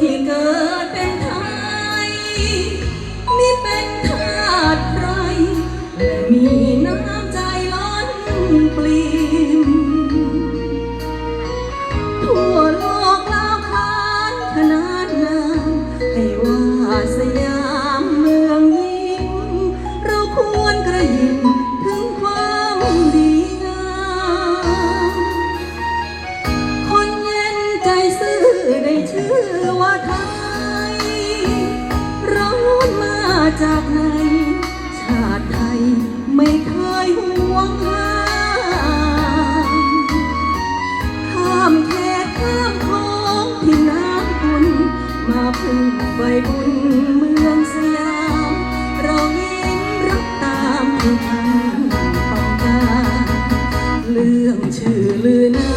ที่เกิดเป็นไทยไม่เป็นทาสใครมีน้ำใจล้นปลีมทั่วโลกกลาวขานขนานนามให้ว่าสยามเมืองยิ่งเราควรกระยิมถึงความดีงามคนเย็นใจซื่อ ชื่อว่าไทยเรามาจากไหน ชาติไทยไม่เคยห่วงห้ามข้ามแขกข้ามคลองที่น้ำบุญมาพึ่งใบบุญเมืองสยาม เรายิ้มรับตามที่ทางต้องการเรื่องชื่อลือนา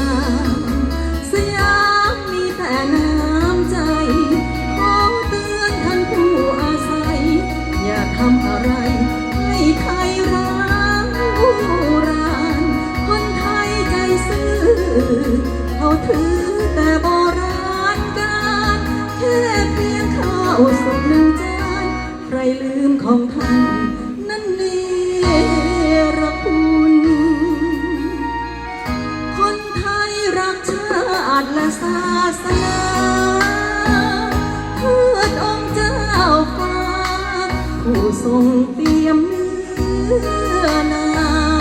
ลืมของท่านนั่นเนรคุณ คนไทยรักชาติและศาสนาเพื่อองค์เจ้าฟ้า ผู้ทรงเตรียมเนื้อนา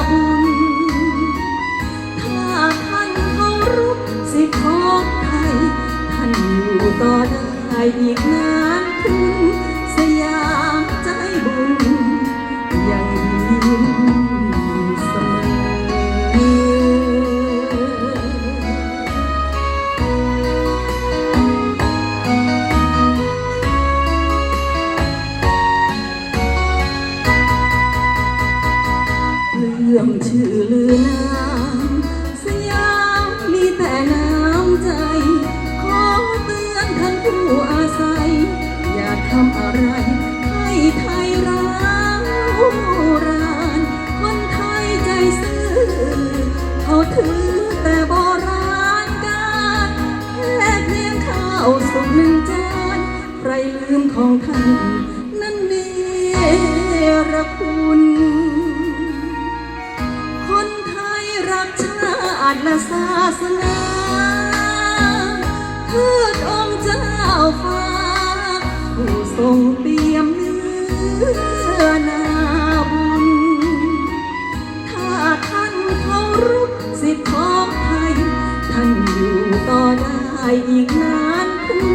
บุญ ถ้าท่านเคารพสิทธิของไทย ท่านอยู่ต่อได้อีกนาน เขาถือแต่โบราณการแค่เพียงข้าวสุกหนึ่งจานใครลืมของท่านนั่นเนรคุณ คนไทยรักชาติและศาสนาเพื่อองค์เจ้าฟ้าผู้ทรง หญิงนั้น